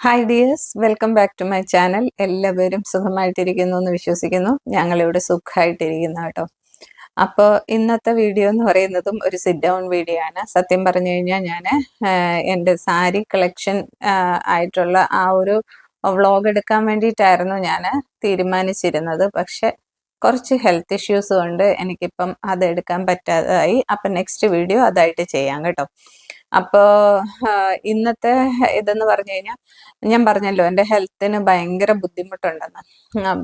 Hi dears welcome back to my channel എല്ലാവരും സുഖമായിട്ടിരിക്കുന്നു എന്ന് വിശ്വസിക്കുന്നു. ഞങ്ങളിവിടെ സുഖമായിട്ടിരിക്കുന്നു കേട്ടോ. അപ്പോൾ ഇന്നത്തെ വീഡിയോ എന്ന് പറയുന്നതും ഒരു സിറ്റ് ഡൗൺ വീഡിയോ ആണ്. സത്യം പറഞ്ഞു കഴിഞ്ഞാൽ ഞാൻ എന്റെ സാരി കളക്ഷൻ ആയിട്ടുള്ള ആ ഒരു വ്ളോഗ് എടുക്കാൻ വേണ്ടിയിട്ടായിരുന്നു ഞാൻ തീരുമാനിച്ചിരുന്നത്. പക്ഷെ കുറച്ച് ഹെൽത്ത് ഇഷ്യൂസ് കൊണ്ട് എനിക്കിപ്പം അത് എടുക്കാൻ പറ്റാതായി. അപ്പം നെക്സ്റ്റ് വീഡിയോ അതായിട്ട് ചെയ്യാം കേട്ടോ. അപ്പോൾ ഇന്നത്തെ ഇതെന്ന് പറഞ്ഞു കഴിഞ്ഞാൽ ഞാൻ പറഞ്ഞല്ലോ എന്റെ ഹെൽത്തിന് ഭയങ്കര ബുദ്ധിമുട്ടുണ്ടെന്ന്.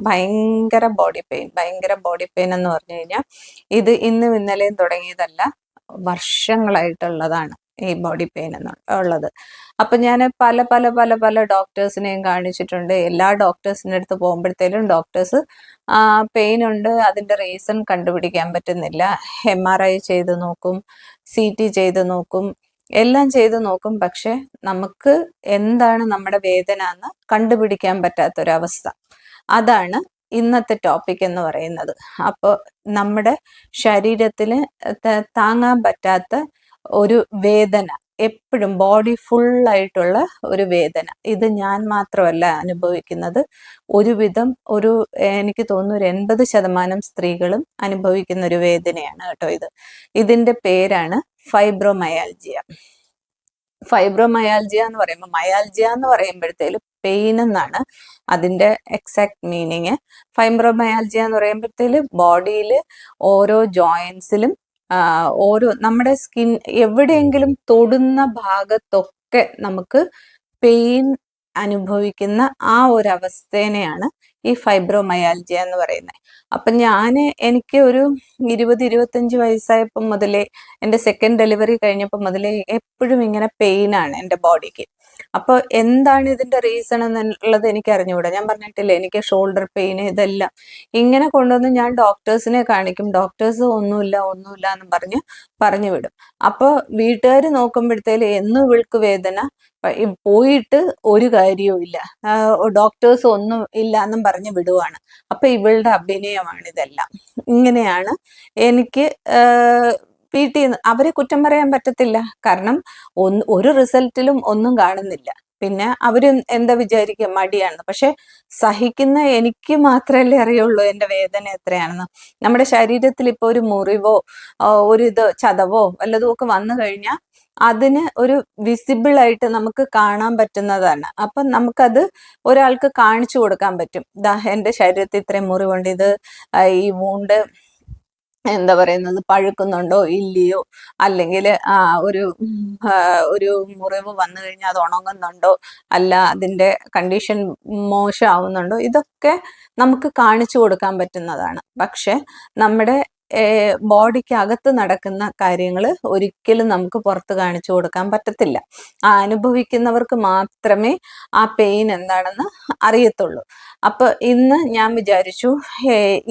ഭയങ്കര ബോഡി പെയിൻ ഭയങ്കര ബോഡി പെയിൻ എന്ന് പറഞ്ഞു കഴിഞ്ഞാൽ ഇത് ഇന്നും ഇന്നലെയും തുടങ്ങിയതല്ല വർഷങ്ങളായിട്ടുള്ളതാണ് ഈ ബോഡി പെയിൻ എന്ന് ഉള്ളത്. അപ്പൊ ഞാൻ പല പല പല പല ഡോക്ടേഴ്സിനെയും കാണിച്ചിട്ടുണ്ട്. എല്ലാ ഡോക്ടേഴ്സിന്റെ അടുത്ത് പോകുമ്പോഴത്തേലും ഡോക്ടേഴ്സ് പെയിൻ ഉണ്ട് അതിന്റെ റീസൺ കണ്ടുപിടിക്കാൻ പറ്റുന്നില്ല. എം ആർ ഐ ചെയ്ത് നോക്കും സി ടി ചെയ്ത് നോക്കും എല്ലാം ചെയ്തു നോക്കും പക്ഷെ നമുക്ക് എന്താണ് നമ്മുടെ വേദന എന്ന് കണ്ടുപിടിക്കാൻ പറ്റാത്തൊരവസ്ഥ. അതാണ് ഇന്നത്തെ ടോപ്പിക് എന്ന് പറയുന്നത്. അപ്പോൾ നമ്മുടെ ശരീരത്തിന് താങ്ങാൻ പറ്റാത്ത ഒരു വേദന എപ്പോഴും ബോഡി ഫുള്ളായിട്ടുള്ള ഒരു വേദന. ഇത് ഞാൻ മാത്രമല്ല അനുഭവിക്കുന്നത്. ഒരുവിധം ഒരു എനിക്ക് തോന്നുന്നു ഒരു എൺപത് ശതമാനം സ്ത്രീകളും അനുഭവിക്കുന്ന ഒരു വേദനയാണ് കേട്ടോ ഇത്. ഇതിന്റെ പേരാണ് ഫൈബ്രോമയാൽജിയ. ഫൈബ്രോമയാൽജിയ എന്ന് പറയുമ്പോൾ മയാൽജിയ എന്ന് പറയുമ്പോഴത്തേലും പെയിൻ എന്നാണ് അതിന്റെ എക്സാക്ട് മീനിങ് ഫൈബ്രോമയാൽജിയ എന്ന് പറയുമ്പോഴത്തേൽ ബോഡിയിൽ ഓരോ ജോയിൻസിലും ഓരോ നമ്മുടെ സ്കിൻ എവിടെയെങ്കിലും തൊടുന്ന ഭാഗത്തൊക്കെ നമുക്ക് പെയിൻ അനുഭവിക്കുന്ന ആ ഒരു അവസ്ഥേനെയാണ് ഈ ഫൈബ്രോമയാൽജിയ എന്ന് പറയുന്നത്. അപ്പം ഞാൻ എനിക്ക് ഒരു ഇരുപത് ഇരുപത്തഞ്ച് വയസ്സായപ്പം മുതലേ എന്റെ സെക്കൻഡ് ഡെലിവറി കഴിഞ്ഞപ്പം മുതലേ എപ്പോഴും ഇങ്ങനെ പെയിൻ ആണ് എന്റെ ബോഡിക്ക് അപ്പോൾ എന്താണ് ഇതിന്റെ റീസൺ എന്നുള്ളത് എനിക്ക് അറിഞ്ഞുകൂടാ. ഞാൻ പറഞ്ഞിട്ടില്ലേ എനിക്ക് ഷോൾഡർ പെയിൻ ഇതെല്ലാം. ഇങ്ങനെ കൊണ്ടുവന്ന് ഞാൻ ഡോക്ടേഴ്സിനെ കാണിക്കും. ഡോക്ടേഴ്സ് ഒന്നുമില്ല ഒന്നുമില്ല എന്ന് പറഞ്ഞ് പറഞ്ഞു വിടും. അപ്പോൾ വീട്ടുകാർ നോക്കുമ്പോഴത്തേൽ എന്നും ഇവൾക്ക് വേദന. പോയിട്ട് ഒരു കാര്യവും ഇല്ല. ഡോക്ടേഴ്സ് ഒന്നും ഇല്ല എന്നും പറഞ്ഞ് വിടുവാണ്. അപ്പൊ ഇവളുടെ അഭിനയമാണ് ഇതെല്ലാം. ഇങ്ങനെയാണ് എനിക്ക് വീട്ടിൽ നിന്ന് അവരെ കുറ്റം പറയാൻ പറ്റത്തില്ല. കാരണം ഒന്ന് ഒരു റിസൾട്ടിലും ഒന്നും കാണുന്നില്ല. പിന്നെ അവർ എന്താ വിചാരിക്കുക മടിയാണെന്ന് പക്ഷെ സഹിക്കുന്ന എനിക്ക് മാത്രമല്ലേ അറിയുള്ളൂ എന്റെ വേദന എത്രയാണെന്ന്. നമ്മുടെ ശരീരത്തിൽ ഇപ്പൊ ഒരു മുറിവോ ഒരു ഇത് ചതവോ വല്ലതും ഒക്കെ വന്നു കഴിഞ്ഞാൽ അതിന് ഒരു വിസിബിൾ ആയിട്ട് നമുക്ക് കാണാൻ പറ്റുന്നതാണ്. അപ്പൊ നമുക്കത് ഒരാൾക്ക് കാണിച്ചു കൊടുക്കാൻ പറ്റും. ദാ എന്റെ ശരീരത്തിൽ ഇത്രയും മുറിവുണ്ട്. ഇത് ഈ വൂണ്ട് എന്താ പറയുന്നത് പഴുക്കുന്നുണ്ടോ ഇല്ലയോ? അല്ലെങ്കിൽ ഒരു ഒരു മുറിവ് വന്നു കഴിഞ്ഞാൽ അത് ഉണങ്ങുന്നുണ്ടോ? അല്ല അതിന്റെ കണ്ടീഷൻ മോശമാവുന്നുണ്ടോ? ഇതൊക്കെ നമുക്ക് കാണിച്ചു കൊടുക്കാൻ പറ്റുന്നതാണ്. പക്ഷെ നമ്മുടെ ബോഡിക്ക് അകത്ത് നടക്കുന്ന കാര്യങ്ങൾ ഒരിക്കലും നമുക്ക് പുറത്ത് കാണിച്ചു കൊടുക്കാൻ പറ്റത്തില്ല. ആ അനുഭവിക്കുന്നവർക്ക് മാത്രമേ ആ പെയിൻ എന്താണെന്ന് അറിയത്തുള്ളൂ. അപ്പൊ ഇന്ന് ഞാൻ വിചാരിച്ചു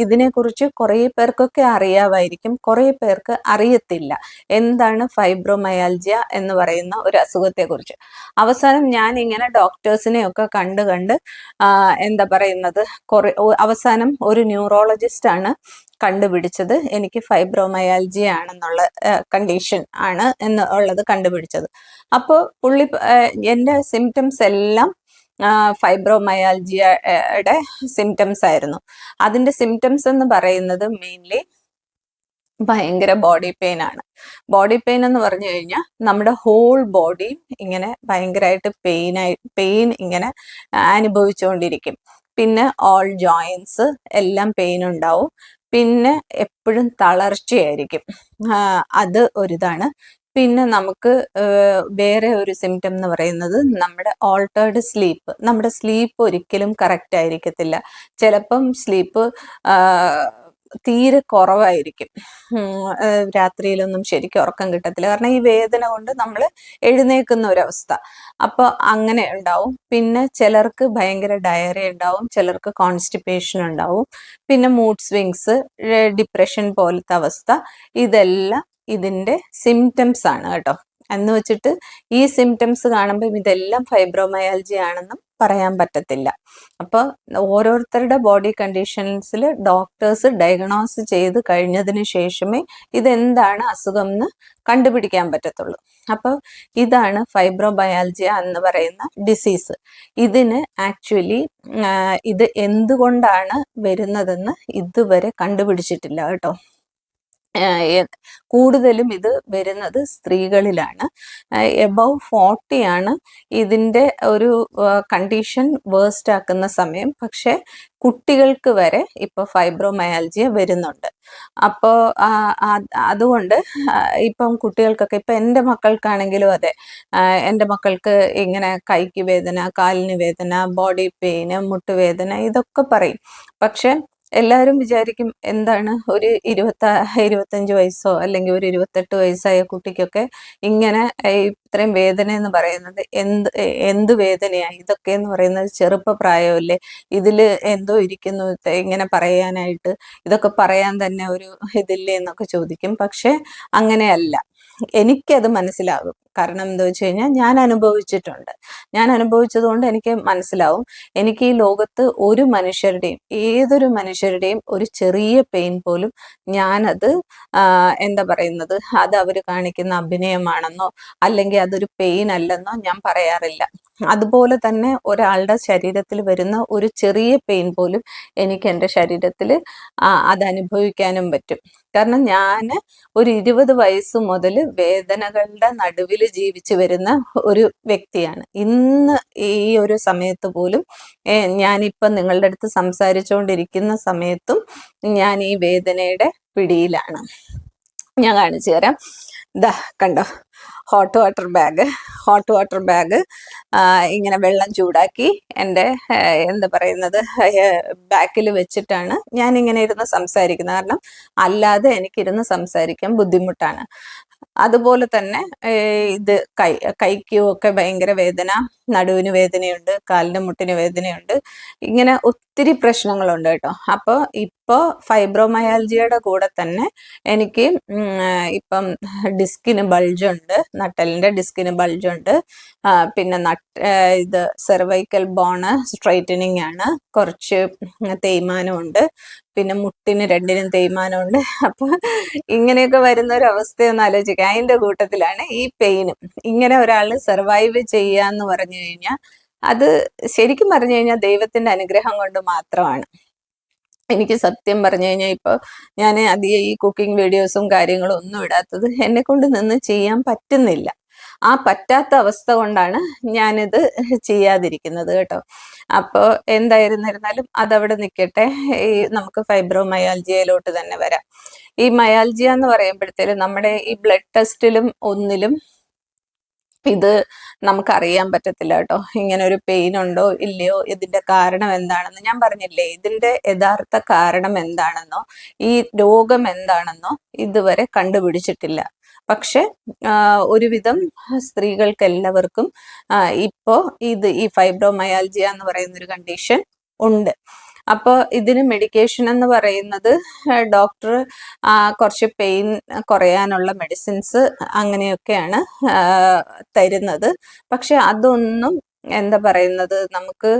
ഇതിനെക്കുറിച്ച് കുറേ പേർക്കൊക്കെ അറിയാമായിരിക്കും കുറേ പേർക്ക് അറിയത്തില്ല. എന്താണ് ഫൈബ്രോമയാൽജിയ എന്ന് പറയുന്ന ഒരു അസുഖത്തെക്കുറിച്ച്. അവസാനം ഞാൻ ഇങ്ങനെ ഡോക്ടേഴ്സിനെ ഒക്കെ കണ്ട് കണ്ട് എന്താ പറയുന്നത് അവസാനം ഒരു ന്യൂറോളജിസ്റ്റ് ആണ് കണ്ടുപിടിച്ചത് എനിക്ക് ഫൈബ്രോമയാലജി ആണെന്നുള്ള കണ്ടീഷൻ ആണ് എന്ന് ഉള്ളത് കണ്ടുപിടിച്ചത്. അപ്പോൾ പുള്ളി എന്റെ സിംറ്റംസ് എല്ലാം ഫൈബ്രോമയാലജിയുടെ സിംറ്റംസ് ആയിരുന്നു. അതിന്റെ സിംറ്റംസ് എന്ന് പറയുന്നത് മെയിൻലി ഭയങ്കര ബോഡി പെയിൻ ആണ്. ബോഡി പെയിൻ എന്ന് പറഞ്ഞു കഴിഞ്ഞാൽ നമ്മുടെ ഹോൾ ബോഡി ഇങ്ങനെ ഭയങ്കരമായിട്ട് പെയിൻ ആയി പെയിൻ ഇങ്ങനെ അനുഭവിച്ചുകൊണ്ടിരിക്കും. പിന്നെ ഓൾ ജോയിൻസ് എല്ലാം പെയിൻ ഉണ്ടാവും. പിന്നെ എപ്പോഴും തളർച്ചയായിരിക്കും. അത് ഒരിതാണ്. പിന്നെ നമുക്ക് വേറെ ഒരു സിംറ്റം എന്ന് പറയുന്നത് നമ്മുടെ ഓൾട്ടേർഡ് സ്ലീപ്പ് നമ്മുടെ സ്ലീപ്പ് ഒരിക്കലും കറക്റ്റ് ആയിരിക്കത്തില്ല. ചിലപ്പം സ്ലീപ്പ് തീരെ കുറവായിരിക്കും. രാത്രിയിലൊന്നും ശരിക്കും ഉറക്കം കിട്ടത്തില്ല. കാരണം ഈ വേദന കൊണ്ട് നമ്മൾ എഴുന്നേക്കുന്ന ഒരവസ്ഥ. അപ്പോൾ അങ്ങനെ ഉണ്ടാവും. പിന്നെ ചിലർക്ക് ഭയങ്കര ഡയറി ഉണ്ടാവും. ചിലർക്ക് കോൺസ്റ്റിപ്പേഷൻ ഉണ്ടാവും. പിന്നെ മൂഡ് സ്വിങ്സ് ഡിപ്രഷൻ പോലത്തെ അവസ്ഥ. ഇതെല്ലാം ഇതിന്റെ സിംറ്റംസ് ആണ് കേട്ടോ. എന്ന് വെച്ചിട്ട് ഈ സിംറ്റംസ് കാണുമ്പം ഇതെല്ലാം ഫൈബ്രോമയാലജി ആണെന്നും പറയാൻ പറ്റത്തില്ല. അപ്പോൾ ഓരോരുത്തരുടെ ബോഡി കണ്ടീഷൻസിൽ ഡോക്ടേഴ്സ് ഡയഗ്നോസ് ചെയ്ത് കഴിഞ്ഞതിന് ശേഷമേ ഇതെന്താണ് അസുഖം എന്ന് കണ്ടുപിടിക്കാൻ പറ്റത്തുള്ളൂ. അപ്പോൾ ഇതാണ് ഫൈബ്രോബയാലജിയ എന്ന് പറയുന്ന ഡിസീസ് ഇതിന് ആക്ച്വലി ഇത് എന്തുകൊണ്ടാണ് വരുന്നതെന്ന് ഇതുവരെ കണ്ടുപിടിച്ചിട്ടില്ല കേട്ടോ. കൂടുതലും ഇത് വരുന്നത് സ്ത്രീകളിലാണ്. എബവ് ഫോർട്ടി ആണ് ഇതിന്റെ ഒരു കണ്ടീഷൻ വേസ്റ്റ് ആക്കുന്ന സമയം. പക്ഷേ കുട്ടികൾക്ക് വരെ ഇപ്പോൾ ഫൈബ്രോമയാൽജിയ വരുന്നുണ്ട്. അപ്പോൾ അതുകൊണ്ട് ഇപ്പം കുട്ടികൾക്കൊക്കെ ഇപ്പം എന്റെ മക്കൾക്കാണെങ്കിലും അതെ എന്റെ മക്കൾക്ക് ഇങ്ങനെ കൈക്ക് വേദന കാലിന് വേദന ബോഡി പെയിന് മുട്ടുവേദന ഇതൊക്കെ പറയും. പക്ഷെ എല്ലാവരും വിചാരിക്കും എന്താണ് ഒരു ഇരുപത്ത ഇരുപത്തഞ്ച് വയസ്സോ അല്ലെങ്കിൽ ഒരു ഇരുപത്തെട്ട് വയസ്സായ കുട്ടിക്കൊക്കെ ഇങ്ങനെ ഇത്രയും വേദന എന്ന് പറയുന്നത് എന്ത് എന്ത് വേദനയാണ് ഇതൊക്കെ എന്ന് പറയുന്നത് ചെറുപ്പ പ്രായമല്ലേ ഇതിൽ എന്തോ ഇരിക്കുന്നു ഇങ്ങനെ പറയാനായിട്ട്. ഇതൊക്കെ പറയാൻ തന്നെ ഒരു ഇതില്ലേ എന്നൊക്കെ ചോദിക്കും. പക്ഷെ അങ്ങനെയല്ല. എനിക്കത് മനസ്സിലാകും. കാരണം എന്താ വെച്ച് കഴിഞ്ഞാൽ ഞാൻ അനുഭവിച്ചിട്ടുണ്ട്. ഞാൻ അനുഭവിച്ചത് കൊണ്ട് എനിക്ക് മനസ്സിലാവും. എനിക്ക് ഈ ലോകത്ത് ഒരു മനുഷ്യരുടെയും ഏതൊരു മനുഷ്യരുടെയും ഒരു ചെറിയ പെയിൻ പോലും ഞാനത് എന്താ പറയുന്നത് അത് അവർ കാണിക്കുന്ന അഭിനയമാണെന്നോ അല്ലെങ്കിൽ അതൊരു പെയിൻ അല്ലെന്നോ ഞാൻ പറയാറില്ല. അതുപോലെ തന്നെ ഒരാളുടെ ശരീരത്തിൽ വരുന്ന ഒരു ചെറിയ പെയിൻ പോലും എനിക്ക് എന്റെ ശരീരത്തിൽ അത് അനുഭവിക്കാനും പറ്റും. കാരണം ഞാൻ ഒരു ഇരുപത് വയസ്സ് മുതൽ വേദനകളുടെ നടുവിൽ ജീവിച്ചു വരുന്ന ഒരു വ്യക്തിയാണ്. ഇന്ന് ഈ ഒരു സമയത്ത് പോലും ഞാനിപ്പം നിങ്ങളുടെ അടുത്ത് സംസാരിച്ചുകൊണ്ടിരിക്കുന്ന സമയത്തും ഞാൻ ഈ വേദനയുടെ പിടിയിലാണ്. ഞാൻ കാണിച്ചു തരാം. ഇതാ കണ്ടോ? Hot water bag hot water bag ഇങ്ങനെ വെള്ളം ചൂടാക്കി എന്റെ എന്താ പറയുന്നത് ബാക്കിൽ വെച്ചിട്ടാണ് ഞാൻ ഇങ്ങനെ ഇരുന്ന് സംസാരിക്കുന്നത്. കാരണം അല്ലാതെ എനിക്കിരുന്ന് സംസാരിക്കാൻ ബുദ്ധിമുട്ടാണ്. അതുപോലെ തന്നെ ഇത് കൈ കൈക്കും ഒക്കെ ഭയങ്കര വേദന നടുവിന് വേദനയുണ്ട് കാലിന് മുട്ടിന് വേദനയുണ്ട്. ഇങ്ങനെ ഒത്തിരി പ്രശ്നങ്ങളുണ്ട് കേട്ടോ. അപ്പോൾ ഇപ്പോൾ ഫൈബ്രോമയാൽജിയുടെ കൂടെ തന്നെ എനിക്ക് ഇപ്പം ഡിസ്കിന് ബൾജുണ്ട് നട്ടലിന്റെ ഡിസ്കിന് ബൾജുണ്ട്. പിന്നെ നട്ട് ഇത് സെർവൈക്കൽ ബോണ് സ്ട്രൈറ്റനിങ് ആണ്. കുറച്ച് തേയ്മാനമുണ്ട്. പിന്നെ മുട്ടിന് രണ്ടിനും തേയ്മാനമുണ്ട്. അപ്പോൾ ഇങ്ങനെയൊക്കെ വരുന്ന ഒരു അവസ്ഥയൊന്ന് ആലോചിക്കാം. അതിന്റെ കൂട്ടത്തിലാണ് ഈ പെയിനും. ഇങ്ങനെ ഒരാൾ സർവൈവ് ചെയ്യുക എന്ന് പറഞ്ഞു കഴിഞ്ഞാൽ അത് ശരിക്കും പറഞ്ഞു കഴിഞ്ഞാൽ ദൈവത്തിന്റെ അനുഗ്രഹം കൊണ്ട് മാത്രമാണ്. എനിക്ക് സത്യം പറഞ്ഞു കഴിഞ്ഞാൽ ഇപ്പോൾ ഞാൻ അധികം ഈ കുക്കിംഗ് വീഡിയോസും കാര്യങ്ങളും ഒന്നും ഇടാത്തത് എന്നെ കൊണ്ട് നിന്ന് ചെയ്യാൻ പറ്റുന്നില്ല. ആ പറ്റാത്ത അവസ്ഥ കൊണ്ടാണ് ഞാനിത് ചെയ്യാതിരിക്കുന്നത് കേട്ടോ. അപ്പോൾ എന്തായിരുന്നിരുന്നാലും അതവിടെ നിൽക്കട്ടെ ഈ നമുക്ക് ഫൈബ്രോ മയാൽജിയയിലോട്ട് തന്നെ വരാം. ഈ മയാൽജിയ എന്ന് പറയുമ്പോഴത്തേലും നമ്മുടെ ഈ ബ്ലഡ് ടെസ്റ്റിലും ഒന്നിലും ഇത് നമുക്കറിയാൻ പറ്റത്തില്ല കേട്ടോ. ഇങ്ങനെ ഒരു പെയിൻ ഉണ്ടോ ഇല്ലയോ ഇതിന്റെ കാരണം എന്താണെന്ന്. ഞാൻ പറഞ്ഞില്ലേ ഇതിന്റെ യഥാർത്ഥ കാരണം എന്താണെന്നോ ഈ രോഗം എന്താണെന്നോ ഇതുവരെ കണ്ടുപിടിച്ചിട്ടില്ല. പക്ഷെ ഒരുവിധം സ്ത്രീകൾക്ക് എല്ലാവർക്കും ഇപ്പോൾ ഇത് ഈ ഫൈബ്രോമയാൽജിയ എന്ന് പറയുന്ന ഒരു കണ്ടീഷൻ ഉണ്ട്. അപ്പോൾ ഇതിന് മെഡിക്കേഷൻ എന്ന് പറയുന്നത് ഡോക്ടർ കുറച്ച് പെയിൻ കുറയാനുള്ള മെഡിസിൻസ് അങ്ങനെയൊക്കെയാണ് തരുന്നത്. പക്ഷെ അതൊന്നും എന്താ പറയുന്നത് നമുക്ക്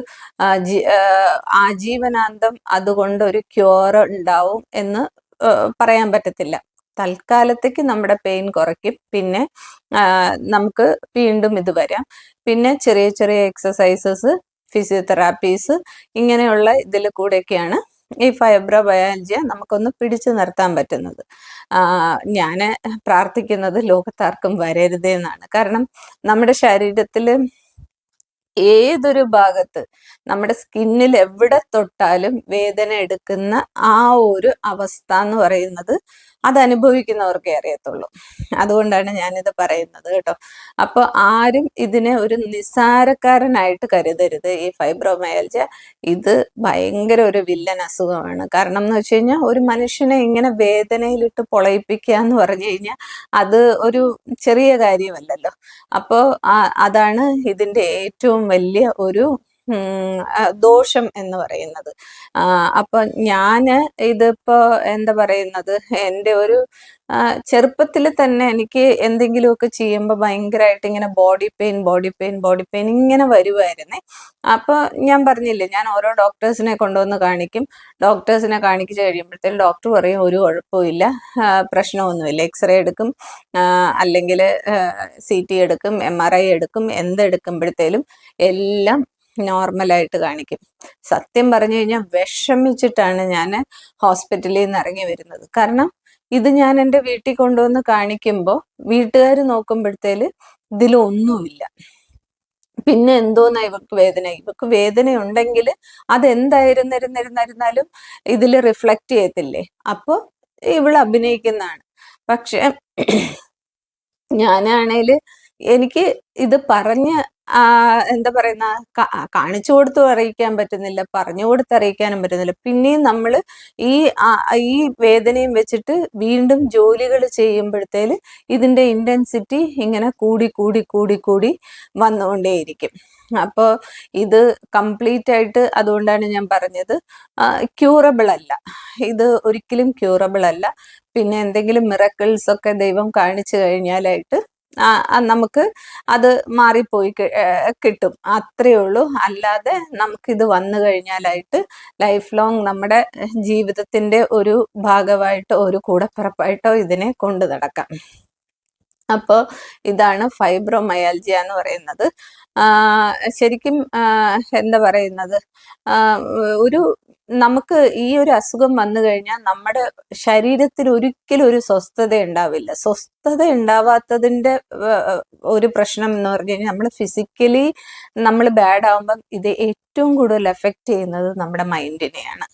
ആജീവനാന്തം അതുകൊണ്ട് ഒരു ക്യൂർ ഉണ്ടാവും എന്ന് പറയാൻ പറ്റത്തില്ല. തൽക്കാലത്തേക്ക് നമ്മുടെ പെയിൻ കുറയ്ക്കും. പിന്നെ നമുക്ക് വീണ്ടും ഇത് വരാം. പിന്നെ ചെറിയ ചെറിയ എക്സസൈസസ് ഫിസിയോതെറാപ്പീസ് ഇങ്ങനെയുള്ള ഇതിൽ കൂടെയൊക്കെയാണ് ഈ ഫൈബ്രോബയാലജിയ നമുക്കൊന്ന് പിടിച്ചു നിർത്താൻ പറ്റുന്നത്. ഞാൻ പ്രാർത്ഥിക്കുന്നത് ലോകത്താർക്കും വരരുതേ എന്നാണ്. കാരണം നമ്മുടെ ശരീരത്തിൽ ഏതൊരു ഭാഗത്ത് നമ്മുടെ സ്കിന്നിൽ എവിടെ തൊട്ടാലും വേദന എടുക്കുന്ന ആ ഒരു അവസ്ഥ എന്ന് പറയുന്നത് അത് അനുഭവിക്കുന്നവർക്കേ അറിയത്തുള്ളൂ. അതുകൊണ്ടാണ് ഞാനിത് പറയുന്നത് കേട്ടോ. അപ്പോൾ ആരും ഇതിനെ ഒരു നിസ്സാരക്കാരനായിട്ട് കരുതരുത്. ഈ ഫൈബ്രോമയൽജ ഇത് ഭയങ്കര ഒരു വില്ലൻ അസുഖമാണ്. കാരണം എന്ന് വെച്ച് കഴിഞ്ഞാൽ ഒരു മനുഷ്യനെ ഇങ്ങനെ വേദനയിലിട്ട് പൊളയിപ്പിക്കുക എന്ന് പറഞ്ഞു കഴിഞ്ഞാൽ അത് ഒരു ചെറിയ കാര്യമല്ലല്ലോ. അപ്പോൾ അതാണ് ഇതിന്റെ ഏറ്റവും വലിയ ഒരു ദോഷം എന്ന് പറയുന്നത്. അപ്പൊ ഞാൻ ഇതിപ്പോ എന്താ പറയുന്നത്? എന്റെ ഒരു ചെറുപ്പത്തിൽ തന്നെ എനിക്ക് എന്തെങ്കിലുമൊക്കെ ചെയ്യുമ്പോൾ ഭയങ്കരമായിട്ട് ഇങ്ങനെ body pain body pain body pain ഇങ്ങനെ വരുമായിരുന്നേ അപ്പോൾ ഞാൻ പറഞ്ഞില്ലേ ഞാൻ ഓരോ ഡോക്ടേഴ്സിനെ കൊണ്ടുവന്ന് കാണിക്കും. ഡോക്ടേഴ്സിനെ കാണിച്ചു കഴിയുമ്പോഴത്തേക്കും ഡോക്ടർ പറയും ഒരു കുഴപ്പമില്ല പ്രശ്നമൊന്നുമില്ല. എക്സ്റേ എടുക്കും. അല്ലെങ്കിൽ സി ടി എടുക്കും. എം ആർ ഐ എടുക്കും. എന്തെടുക്കുമ്പോഴത്തേലും എല്ലാം നോർമലായിട്ട് കാണിക്കും. സത്യം പറഞ്ഞു കഴിഞ്ഞാൽ വിഷമിച്ചിട്ടാണ് ഞാൻ ഹോസ്പിറ്റലിൽ നിന്ന് ഇറങ്ങി വരുന്നത്. കാരണം ഇത് ഞാൻ എന്റെ വീട്ടിൽ കൊണ്ടുവന്ന് കാണിക്കുമ്പോൾ വീട്ടുകാർ നോക്കുമ്പോഴത്തേൽ ഇതിലൊന്നുമില്ല പിന്നെ എന്തോന്നാ ഇവർക്ക് വേദന? ഇവർക്ക് വേദന ഉണ്ടെങ്കിൽ അതെന്തായിരുന്നിരുന്നിരുന്നാലും ഇതിൽ റിഫ്ലക്റ്റ് ചെയ്യത്തില്ലേ? അപ്പോൾ ഇവൾ അഭിനയിക്കുന്നതാണ്. പക്ഷെ ഞാനാണേൽ എനിക്ക് ഇത് പറഞ്ഞ് എന്താ പറയുന്ന കാണിച്ചു കൊടുത്തു അറിയിക്കാൻ പറ്റുന്നില്ല പറഞ്ഞു കൊടുത്ത് അറിയിക്കാനും പറ്റുന്നില്ല. പിന്നെയും നമ്മൾ ഈ ഈ വേദനയും വെച്ചിട്ട് വീണ്ടും ജോലികൾ ചെയ്യുമ്പോഴത്തേൽ ഇതിന്റെ ഇന്റൻസിറ്റി ഇങ്ങനെ കൂടി കൂടി കൂടി കൂടി വന്നുകൊണ്ടേയിരിക്കും. അപ്പോൾ ഇത് കംപ്ലീറ്റ് ആയിട്ട് അതുകൊണ്ടാണ് ഞാൻ പറഞ്ഞത് ക്യൂറബിൾ അല്ല. ഇത് ഒരിക്കലും ക്യൂറബിൾ അല്ല. പിന്നെ എന്തെങ്കിലും മിറക്കിൾസ് ഒക്കെ ദൈവം കാണിച്ചു കഴിഞ്ഞാലായിട്ട് നമുക്ക് അത് മാറിപ്പോയി കിട്ടും. അത്രയേ ഉള്ളൂ. അല്ലാതെ നമുക്കിത് വന്നു കഴിഞ്ഞാലായിട്ട് ലൈഫ് ലോങ് നമ്മുടെ ജീവിതത്തിന്റെ ഒരു ഭാഗമായിട്ടോ ഒരു കൂടപ്പിറപ്പായിട്ടോ ഇതിനെ കൊണ്ടു നടക്കാം. അപ്പോൾ ഇതാണ് ഫൈബ്രോമയാൽജിയ എന്ന് പറയുന്നത്. ശരിക്കും എന്താ പറയുന്നത്? ഒരു നമുക്ക് ഈ ഒരു അസുഖം വന്നു കഴിഞ്ഞാൽ നമ്മുടെ ശരീരത്തിൽ ഒരിക്കലും ഒരു സ്വസ്ഥത ഉണ്ടാവില്ല. സ്വസ്ഥത ഉണ്ടാവാത്തതിന്റെ ഒരു പ്രശ്നം എന്ന് പറഞ്ഞു കഴിഞ്ഞാൽ നമ്മൾ ഫിസിക്കലി നമ്മൾ ബാഡ് ആവുമ്പം ഇത് ഏറ്റവും കൂടുതൽ എഫക്റ്റ് ചെയ്യുന്നത് നമ്മുടെ മൈൻഡിനെയാണ്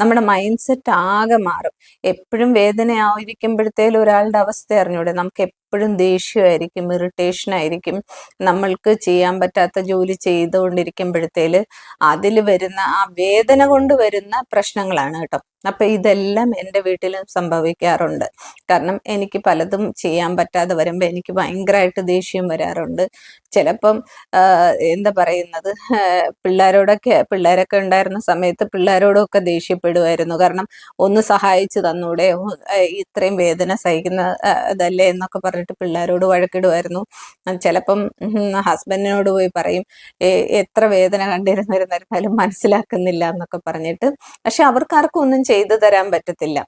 നമ്മുടെ മൈൻഡ് സെറ്റ് ആകെ മാറും. എപ്പോഴും വേദനയായിരിക്കുമ്പോഴത്തേലും ഒരാളുടെ അവസ്ഥ അറിഞ്ഞൂടെ? നമുക്ക് എപ്പോഴും ദേഷ്യമായിരിക്കും ഇറിറ്റേഷൻ ആയിരിക്കും. നമ്മൾക്ക് ചെയ്യാൻ പറ്റാത്ത ജോലി ചെയ്തുകൊണ്ടിരിക്കുമ്പോഴത്തേൽ അതിൽ വരുന്ന ആ വേദന കൊണ്ട് വരുന്ന പ്രശ്നങ്ങളാണ് കേട്ടോ. അപ്പൊ ഇതെല്ലാം എന്റെ വീട്ടിലും സംഭവിക്കാറുണ്ട്. കാരണം എനിക്ക് പലതും ചെയ്യാൻ പറ്റാതെ വരുമ്പോൾ എനിക്ക് ഭയങ്കരമായിട്ട് ദേഷ്യം വരാറുണ്ട്. ചിലപ്പം എന്താ പറയുന്നത് പിള്ളേരോടൊക്കെ പിള്ളേരൊക്കെ ഉണ്ടായിരുന്ന സമയത്ത് പിള്ളേരോടൊക്കെ ദേഷ്യപ്പെടുമായിരുന്നു കാരണം ഒന്ന് സഹായിച്ചു തന്നൂടെ ഇത്രയും വേദന സഹിക്കുന്ന ഇതല്ലേ എന്നൊക്കെ പറഞ്ഞിട്ട് പിള്ളേരോട് വഴക്കിടുമായിരുന്നു ചിലപ്പം ഹസ്ബൻഡിനോട് പോയി പറയും എത്ര വേദന കണ്ടിരുന്നിരുന്നിരുന്നാലും മനസ്സിലാക്കുന്നില്ല എന്നൊക്കെ പറഞ്ഞിട്ട്. പക്ഷെ അവർക്കാർക്കും ഒന്നും ചെയ്തു തരാൻ പറ്റത്തില്ല.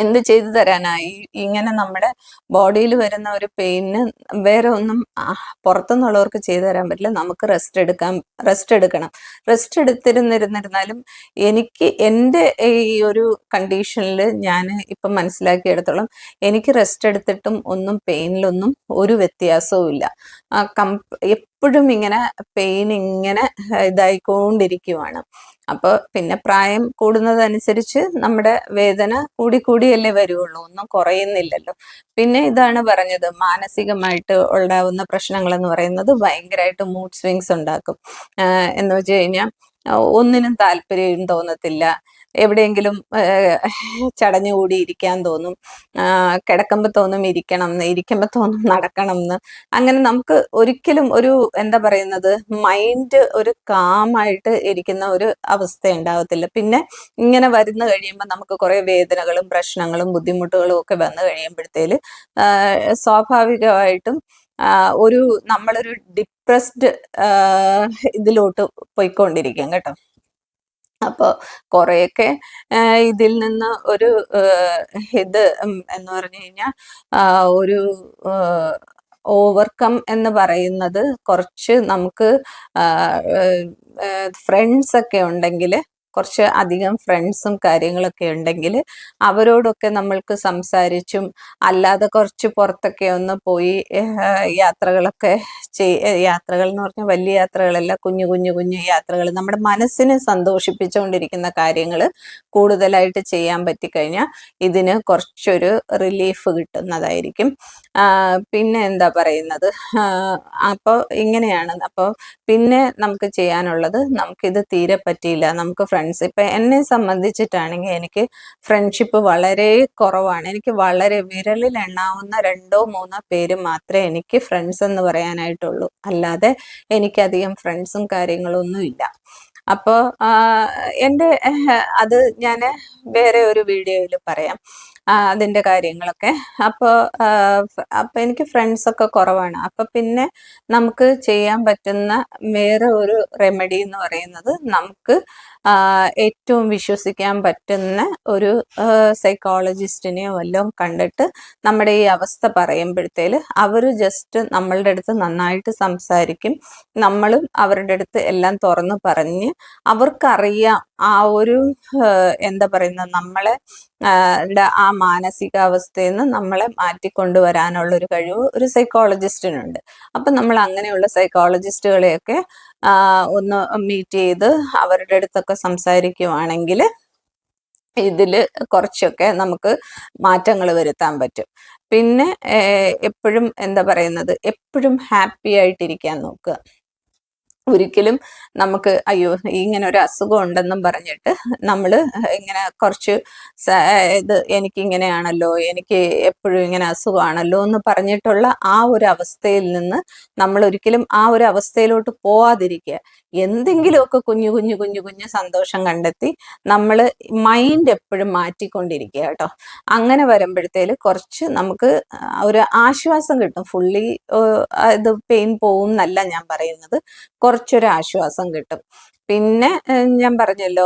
എന്ത് ചെയ്തു തരാനായി ഇങ്ങനെ നമ്മുടെ ബോഡിയിൽ വരുന്ന ഒരു പെയിന് വേറെ ഒന്നും പുറത്തുനിന്നുള്ളവർക്ക് ചെയ്തു തരാൻ പറ്റില്ല. നമുക്ക് റെസ്റ്റ് എടുക്കാൻ റെസ്റ്റ് എടുക്കണം. റെസ്റ്റ് എടുത്തിരുന്നിരുന്നിരുന്നാലും എനിക്ക് എന്റെ ഈ ഒരു കണ്ടീഷനിൽ ഞാൻ ഇപ്പം മനസ്സിലാക്കിയെടുത്തോളം എനിക്ക് റെസ്റ്റ് എടുത്തിട്ടും ഒന്നും പെയിനിലൊന്നും ഒരു വ്യത്യാസവും ഇല്ല എപ്പോഴും ഇങ്ങനെ പെയിൻ ഇങ്ങനെ ഇതായിക്കൊണ്ടിരിക്കുവാണ്. അപ്പോൾ പിന്നെ പ്രായം കൂടുന്നതനുസരിച്ച് നമ്മുടെ വേദന കൂടി കൂടിയല്ലേ വരുള്ളൂ ഒന്നും കുറയുന്നില്ലല്ലോ. പിന്നെ ഇതാണ് പറഞ്ഞത് മാനസികമായിട്ട് ഉണ്ടാവുന്ന പ്രശ്നങ്ങൾ എന്ന് പറയുന്നത് ഭയങ്കരമായിട്ട് മൂഡ് സ്വിങ്സ് ഉണ്ടാക്കും. എന്ന് വെച്ച് കഴിഞ്ഞാൽ ഒന്നിനും താല്പര്യം തോന്നത്തില്ല. എവിടെയെങ്കിലും ചടഞ്ഞു കൂടി ഇരിക്കാൻ തോന്നും കിടക്കുമ്പോൾ തോന്നും ഇരിക്കണം എന്ന് ഇരിക്കുമ്പോൾ തോന്നും നടക്കണം എന്ന്. അങ്ങനെ നമുക്ക് ഒരിക്കലും ഒരു എന്താ പറയുന്നത് മൈൻഡ് ഒരു കാമായിട്ട് ഇരിക്കുന്ന ഒരു അവസ്ഥ ഉണ്ടാവത്തില്ല. പിന്നെ ഇങ്ങനെ വരുന്ന കഴിയുമ്പോൾ നമുക്ക് കുറേ വേദനകളും പ്രശ്നങ്ങളും ബുദ്ധിമുട്ടുകളും ഒക്കെ വന്നു കഴിയുമ്പോഴത്തേൽ സ്വാഭാവികമായിട്ടും ഒരു നമ്മളൊരു ഡിപ്രസ്ഡ് ഇതിലോട്ട് പോയിക്കൊണ്ടിരിക്കും കേട്ടോ. അപ്പോൾ കുറേയൊക്കെ ഇതിൽ നിന്ന് ഒരു ഇത് എന്ന് പറഞ്ഞു കഴിഞ്ഞാൽ ഒരു ഓവർകം എന്ന് പറയുന്നത് കുറച്ച് നമുക്ക് ഫ്രണ്ട്സ് ഒക്കെ ഉണ്ടെങ്കിൽ കുറച്ച് അധികം ഫ്രണ്ട്സും കാര്യങ്ങളൊക്കെ ഉണ്ടെങ്കിൽ അവരോടൊക്കെ നമ്മൾക്ക് സംസാരിച്ചും അല്ലാതെ കുറച്ച് പുറത്തൊക്കെ ഒന്ന് പോയി യാത്രകളൊക്കെ ചെയ് യാത്രകൾ എന്ന് പറഞ്ഞാൽ വലിയ യാത്രകളല്ല കുഞ്ഞു കുഞ്ഞു കുഞ്ഞു യാത്രകൾ. നമ്മുടെ മനസ്സിനെ സന്തോഷിപ്പിച്ചുകൊണ്ടിരിക്കുന്ന കാര്യങ്ങൾ കൂടുതലായിട്ട് ചെയ്യാൻ പറ്റിക്കഴിഞ്ഞാൽ ഇതിന് കുറച്ചൊരു റിലീഫ് കിട്ടുന്നതായിരിക്കും. പിന്നെ എന്താ പറയുന്നത്? അപ്പോൾ ഇങ്ങനെയാണ്. അപ്പോൾ പിന്നെ നമുക്ക് ചെയ്യാനുള്ളത് നമുക്കിത് തീരെ പറ്റിയില്ല. നമുക്ക് ഫ്രണ്ട്സ് ഫ്രണ്ട്സ് ഇപ്പൊ എന്നെ സംബന്ധിച്ചിട്ടാണെങ്കിൽ എനിക്ക് ഫ്രണ്ട്ഷിപ്പ് വളരെ കുറവാണ്. എനിക്ക് വളരെ വിരലിൽ എണ്ണാവുന്ന രണ്ടോ മൂന്നോ പേര് മാത്രമേ എനിക്ക് ഫ്രണ്ട്സ് എന്ന് പറയാനായിട്ടുള്ളൂ. അല്ലാതെ എനിക്കധികം ഫ്രണ്ട്സും കാര്യങ്ങളും അപ്പോ അപ്പോൾ എന്റെ അത് ഞാൻ വേറെ ഒരു വീഡിയോയിൽ പറയാം. അതിന്റെ കാര്യങ്ങളൊക്കെ. അപ്പോൾ അപ്പോൾ എനിക്ക് ഫ്രണ്ട്സൊക്കെ കുറവാണ്. അപ്പോൾ പിന്നെ നമുക്ക് ചെയ്യാൻ പറ്റുന്ന വേറെ ഒരു റെമഡി എന്ന് പറയുന്നത് നമുക്ക് ഏറ്റവും വിശ്വസിക്കാൻ പറ്റുന്ന ഒരു സൈക്കോളജിസ്റ്റിനെയോ വല്ലതും കണ്ടിട്ട് നമ്മുടെ ഈ അവസ്ഥ പറയുമ്പോഴത്തേൽ അവർ ജസ്റ്റ് നമ്മളുടെ അടുത്ത് നന്നായിട്ട് സംസാരിക്കും. നമ്മളും അവരുടെ അടുത്ത് എല്ലാം തുറന്ന് പറഞ്ഞ് അവർക്കറിയാം ആ ഒരു എന്താ പറയുന്നത് നമ്മളെ ആ മാനസികാവസ്ഥയിൽ നിന്ന് നമ്മളെ മാറ്റിക്കൊണ്ടുവരാനുള്ള ഒരു കഴിവ് ഒരു സൈക്കോളജിസ്റ്റിനുണ്ട്. അപ്പം നമ്മൾ അങ്ങനെയുള്ള സൈക്കോളജിസ്റ്റുകളെയൊക്കെ ഒന്ന് മീറ്റ് ചെയ്ത് അവരുടെ അടുത്തൊക്കെ സംസാരിക്കുവാണെങ്കിൽ ഇതിൽ കുറച്ചൊക്കെ നമുക്ക് മാറ്റങ്ങൾ വരുത്താൻ പറ്റും. പിന്നെ എപ്പോഴും എന്താ പറയുന്നത് എപ്പോഴും ഹാപ്പി ആയിട്ടിരിക്കാൻ നോക്കുക. ഒരിക്കലും നമുക്ക് അയ്യോ ഇങ്ങനെ ഒരു അസുഖം ഉണ്ടെന്നും പറഞ്ഞിട്ട് നമ്മൾ ഇങ്ങനെ കുറച്ച് ഇത് എനിക്കിങ്ങനെയാണല്ലോ എനിക്ക് എപ്പോഴും ഇങ്ങനെ അസുഖമാണല്ലോ എന്ന് പറഞ്ഞിട്ടുള്ള ആ ഒരു അവസ്ഥയിൽ നിന്ന് നമ്മൾ ഒരിക്കലും ആ ഒരു അവസ്ഥയിലോട്ട് പോവാതിരിക്കുക. എന്തെങ്കിലുമൊക്കെ കുഞ്ഞു കുഞ്ഞു കുഞ്ഞു കുഞ്ഞു സന്തോഷം കണ്ടെത്തി നമ്മൾ മൈൻഡ് എപ്പോഴും മാറ്റിക്കൊണ്ടിരിക്കുക കേട്ടോ. അങ്ങനെ വരുമ്പോഴത്തേൽ കുറച്ച് നമുക്ക് ഒരു ആശ്വാസം കിട്ടും. ഫുള്ളി ഇത് പെയിൻ പോവും എന്നല്ല ഞാൻ പറയുന്നത്. കുറച്ചൊരു ആശ്വാസം കിട്ടും. പിന്നെ ഞാൻ പറഞ്ഞല്ലോ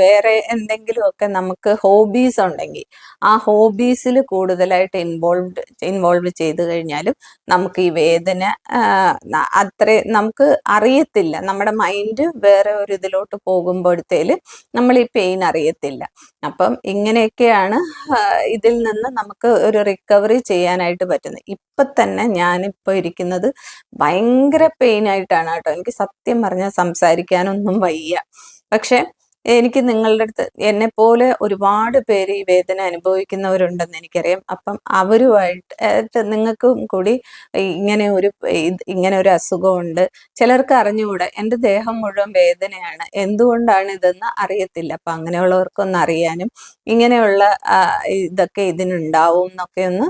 വേറെ എന്തെങ്കിലുമൊക്കെ നമുക്ക് ഹോബീസ് ഉണ്ടെങ്കിൽ ആ ഹോബീസിൽ കൂടുതലായിട്ട് ഇൻവോൾവ് ഇൻവോൾവ് ചെയ്തു കഴിഞ്ഞാലും നമുക്ക് ഈ വേദന അത്ര നമുക്ക് അറിയത്തില്ല. നമ്മുടെ മൈൻഡ് വേറെ ഒരു ഇതിലോട്ട് പോകുമ്പോഴത്തേൽ നമ്മൾ ഈ പെയിൻ അറിയത്തില്ല. അപ്പം ഇങ്ങനെയൊക്കെയാണ് ഇതിൽ നിന്ന് നമുക്ക് ഒരു റിക്കവറി ചെയ്യാനായിട്ട് പറ്റുന്നത്. ഇപ്പൊ തന്നെ ഞാനിപ്പോൾ ഇരിക്കുന്നത് ഭയങ്കര പെയിൻ ആയിട്ടാണ് കേട്ടോ. എനിക്ക് സത്യം പറഞ്ഞാൽ സംസാരിക്കാനൊന്നും വയ്യ. പക്ഷെ എനിക്ക് നിങ്ങളുടെ അടുത്ത് എന്നെ പോലെ ഒരുപാട് പേര് ഈ വേദന അനുഭവിക്കുന്നവരുണ്ടെന്ന് എനിക്കറിയാം. അപ്പം അവരുമായിട്ട് നിങ്ങൾക്കും കൂടി ഇങ്ങനെ ഒരു ഇങ്ങനെ ഒരു അസുഖമുണ്ട്. ചിലർക്ക് അറിഞ്ഞുകൂടെ എന്റെ ദേഹം മുഴുവൻ വേദനയാണ്. എന്തുകൊണ്ടാണ് ഇതെന്ന് അറിയത്തില്ല. അപ്പം അങ്ങനെയുള്ളവർക്കൊന്ന് അറിയാനും ഇങ്ങനെയുള്ള ഇതൊക്കെ ഇതിനുണ്ടാവും എന്നൊക്കെ ഒന്ന്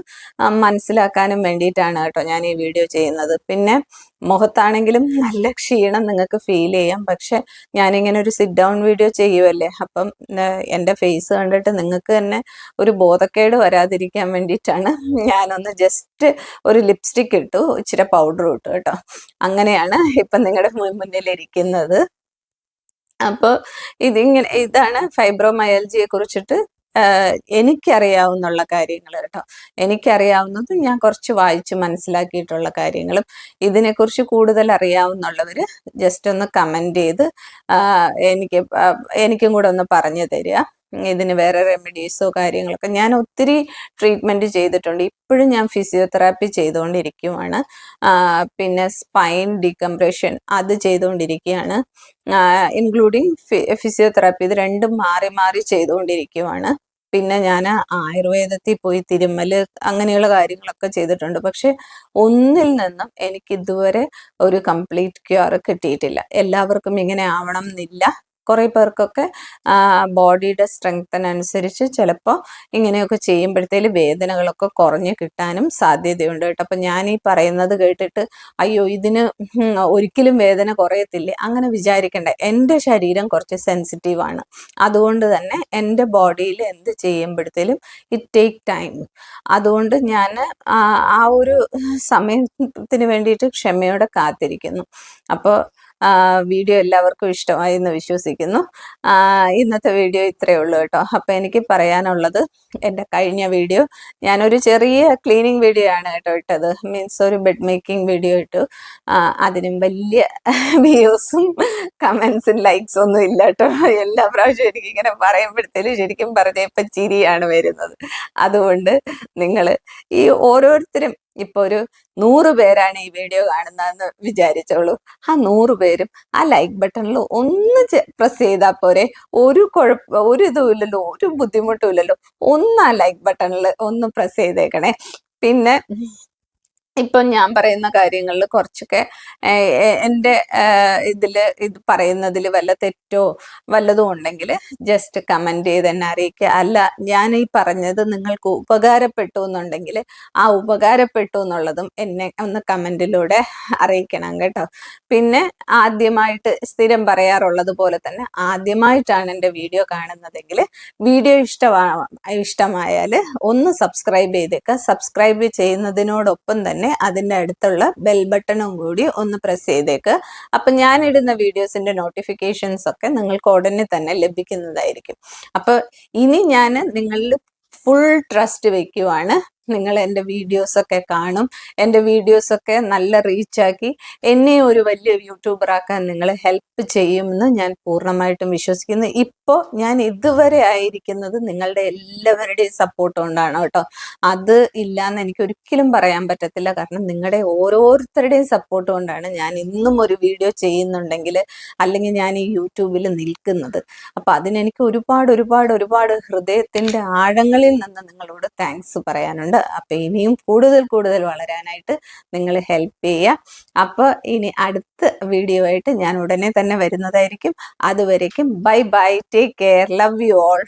മനസ്സിലാക്കാനും വേണ്ടിയിട്ടാണ് കേട്ടോ ഞാൻ ഈ വീഡിയോ ചെയ്യുന്നത്. പിന്നെ മുഖത്താണെങ്കിലും നല്ല ക്ഷീണം നിങ്ങൾക്ക് ഫീൽ ചെയ്യാം. പക്ഷെ ഞാനിങ്ങനെ ഒരു സിറ്റ് ഡൗൺ വീഡിയോ ചെയ്യുമല്ലേ അപ്പം എന്റെ ഫേസ് കണ്ടിട്ട് നിങ്ങൾക്ക് തന്നെ ഒരു ബോധക്കേട് വരാതിരിക്കാൻ വേണ്ടിയിട്ടാണ് ഞാനൊന്ന് ജസ്റ്റ് ഒരു ലിപ്സ്റ്റിക് ഇട്ടു. ഇച്ചിരി പൗഡർ ഇട്ടു കേട്ടോ. അങ്ങനെയാണ് ഇപ്പം നിങ്ങളുടെ മുന്നിലിരിക്കുന്നത്. അപ്പോൾ ഇതിങ്ങനെ ഇതാണ് ഫൈബ്രോമയൽജിയെ കുറിച്ചിട്ട് എനിക്കറിയാവുന്നുള്ള കാര്യങ്ങൾ കേട്ടോ. എനിക്കറിയാവുന്നതും ഞാൻ കുറച്ച് വായിച്ച് മനസ്സിലാക്കിയിട്ടുള്ള കാര്യങ്ങളും ഇതിനെക്കുറിച്ച് കൂടുതൽ അറിയാവുന്നുള്ളവർ ജസ്റ്റ് ഒന്ന് കമന്റ് ചെയ്ത് എനിക്ക് എനിക്കും കൂടെ ഒന്ന് പറഞ്ഞു തരിക. ഇതിന് വേറെ റെമഡീസോ കാര്യങ്ങളൊക്കെ ഞാൻ ഒത്തിരി ട്രീറ്റ്മെന്റ് ചെയ്തിട്ടുണ്ട്. ഇപ്പോഴും ഞാൻ ഫിസിയോതെറാപ്പി ചെയ്തുകൊണ്ടിരിക്കുവാണ്. പിന്നെ സ്പൈൻ ഡീകംപ്രഷൻ അത് ചെയ്തുകൊണ്ടിരിക്കുകയാണ്. ഇൻക്ലൂഡിങ് ഫിസിയോതെറാപ്പി ഇത് രണ്ടും മാറി മാറി ചെയ്തുകൊണ്ടിരിക്കുവാണ്. പിന്നെ ഞാൻ ആയുർവേദത്തിൽ പോയി തിരുമ്മൽ അങ്ങനെയുള്ള കാര്യങ്ങളൊക്കെ ചെയ്തിട്ടുണ്ട്. പക്ഷെ ഒന്നിൽ നിന്നും എനിക്ക് ഇതുവരെ ഒരു കംപ്ലീറ്റ് ക്യൂർ കിട്ടിയിട്ടില്ല. എല്ലാവർക്കും ഇങ്ങനെ ആവണം എന്നില്ല. കുറേ പേർക്കൊക്കെ ബോഡിയുടെ സ്ട്രെങ്തനുസരിച്ച് ചിലപ്പോൾ ഇങ്ങനെയൊക്കെ ചെയ്യുമ്പോഴത്തേക്ക് വേദനകളൊക്കെ കുറഞ്ഞ് കിട്ടാനും സാധ്യതയുണ്ട് കേട്ടോ. അപ്പം ഞാൻ ഈ പറയുന്നത് കേട്ടിട്ട് അയ്യോ ഇതിന് ഒരിക്കലും വേദന കുറയത്തില്ലേ? അങ്ങനെ വിചാരിക്കണ്ട. എന്റെ ശരീരം കുറച്ച് സെൻസിറ്റീവാണ്. അതുകൊണ്ട് തന്നെ എന്റെ ബോഡിയിൽ എന്ത് ചെയ്യുമ്പോഴത്തേലും ഇറ്റ് ടേക്ക് ടൈം അതുകൊണ്ട് ഞാൻ ആ ഒരു സമയത്തിന് വേണ്ടിയിട്ട് ക്ഷമയോടെ കാത്തിരിക്കുന്നു. അപ്പോൾ വീഡിയോ എല്ലാവർക്കും ഇഷ്ടമായി എന്ന് വിശ്വസിക്കുന്നു. ഇന്നത്തെ വീഡിയോ ഇത്രയേ ഉള്ളൂ കേട്ടോ. അപ്പോൾ എനിക്ക് പറയാനുള്ളത് എന്റെ കഴിഞ്ഞ വീഡിയോ. ഞാനൊരു ചെറിയ ക്ലീനിങ് വീഡിയോ ആണ് കേട്ടോ ഇട്ടത്. മീൻസ് ഒരു ബെഡ് മേക്കിംഗ് വീഡിയോ ഇട്ടു. അതിനും വലിയ വ്യൂസും കമൻസും ലൈക്സും ഒന്നും ഇല്ല കേട്ടോ. എല്ലാ പ്രാവശ്യവും എനിക്ക് ഇങ്ങനെ പറയുമ്പോഴത്തേലും ശരിക്കും പറഞ്ഞ ഇപ്പം ചിരിയാണ് വരുന്നത്. അതുകൊണ്ട് നിങ്ങൾ ഈ ഓരോരുത്തരും ഇപ്പൊ ഒരു നൂറ് പേരാണ് ഈ വീഡിയോ കാണുന്നതെന്ന് വിചാരിച്ചോളൂ. ആ നൂറ് പേരും ആ ലൈക്ക് ബട്ടണിൽ ഒന്ന് പ്രസ് ചെയ്താൽ പോരെ. ഒരു കുഴപ്പ ഒരു ഇതും ഇല്ലല്ലോ ഒരു ബുദ്ധിമുട്ടും ഇല്ലല്ലോ. ഒന്ന് ആ ലൈക്ക് ബട്ടണിൽ ഒന്ന് പ്രസ് ചെയ്തേക്കണേ. പിന്നെ ഇപ്പം ഞാൻ പറയുന്ന കാര്യങ്ങളിൽ കുറച്ചൊക്കെ എന്റെ ഇതിൽ ഇത് പറയുന്നതിൽ വല്ല തെറ്റോ വല്ലതും ഉണ്ടെങ്കിൽ ജസ്റ്റ് കമന്റ് ചെയ്ത് എന്നെ അറിയിക്കുക. അല്ല ഞാൻ ഈ പറഞ്ഞത് നിങ്ങൾക്ക് ഉപകാരപ്പെട്ടു എന്നുണ്ടെങ്കിൽ ആ ഉപകാരപ്പെട്ടു എന്നുള്ളതും എന്നെ ഒന്ന് കമന്റിലൂടെ അറിയിക്കണം കേട്ടോ. പിന്നെ ആദ്യമായിട്ട് സ്ഥിരം പറയാറുള്ളത് പോലെ തന്നെ ആദ്യമായിട്ടാണ് എന്റെ വീഡിയോ കാണുന്നതെങ്കിൽ വീഡിയോ ഇഷ്ടമാ ഇഷ്ടമായാൽ ഒന്ന് സബ്സ്ക്രൈബ് ചെയ്തേക്കുക സബ്സ്ക്രൈബ് ചെയ്യുന്നതിനോടൊപ്പം തന്നെ അതിന്റെ അടുത്തുള്ള ബെൽ ബട്ടണും കൂടി ഒന്ന് പ്രസ് ചെയ്തേക്ക്. അപ്പം ഇടുന്ന വീഡിയോസിന്റെ നോട്ടിഫിക്കേഷൻസ് ഒക്കെ നിങ്ങൾക്ക് ഉടനെ തന്നെ ലഭിക്കുന്നതായിരിക്കും. അപ്പോൾ ഇനി ഞാൻ നിങ്ങളിൽ ഫുൾ ട്രസ്റ്റ് വെക്കുവാണ്. നിങ്ങൾ എന്റെ വീഡിയോസൊക്കെ കാണും. എന്റെ വീഡിയോസൊക്കെ നല്ല റീച്ചാക്കി എന്നെ ഒരു വലിയ യൂട്യൂബർ ആക്കാൻ നിങ്ങൾ ഹെൽപ്പ് ചെയ്യുമെന്ന് ഞാൻ പൂർണമായിട്ടും വിശ്വസിക്കുന്നു. ഇപ്പോൾ ഞാൻ ഇതുവരെ ആയിരിക്കുന്നത് നിങ്ങളുടെ എല്ലാവരുടെയും സപ്പോർട്ട് കൊണ്ടാണ് കേട്ടോ. അത് ഇല്ലാന്ന് എനിക്ക് ഒരിക്കലും പറയാൻ പറ്റത്തില്ല. കാരണം നിങ്ങളുടെ ഓരോരുത്തരുടെയും സപ്പോർട്ട് കൊണ്ടാണ് ഞാൻ ഇന്നും ഒരു വീഡിയോ ചെയ്യുന്നുണ്ടെങ്കിൽ അല്ലെങ്കിൽ ഞാൻ ഈ യൂട്യൂബിൽ നിൽക്കുന്നത്. അപ്പം അതിനെനിക്ക് ഒരുപാട് ഒരുപാട് ഒരുപാട് ഹൃദയത്തിന്റെ ആഴങ്ങളിൽ നിന്ന് നിങ്ങളോട് താങ്ക്സ് പറയാനുണ്ട്. അപ്പം ഇനിയും കൂടുതൽ കൂടുതൽ വളരാനായിട്ട് നിങ്ങൾ ഹെൽപ്പ് ചെയ്യുക അപ്പോൾ ഇനി അടുത്ത വീഡിയോ ആയിട്ട് ഞാൻ ഉടനെ തന്നെ വരുന്നതായിരിക്കും. അതുവരേക്കും bye bye take care love you all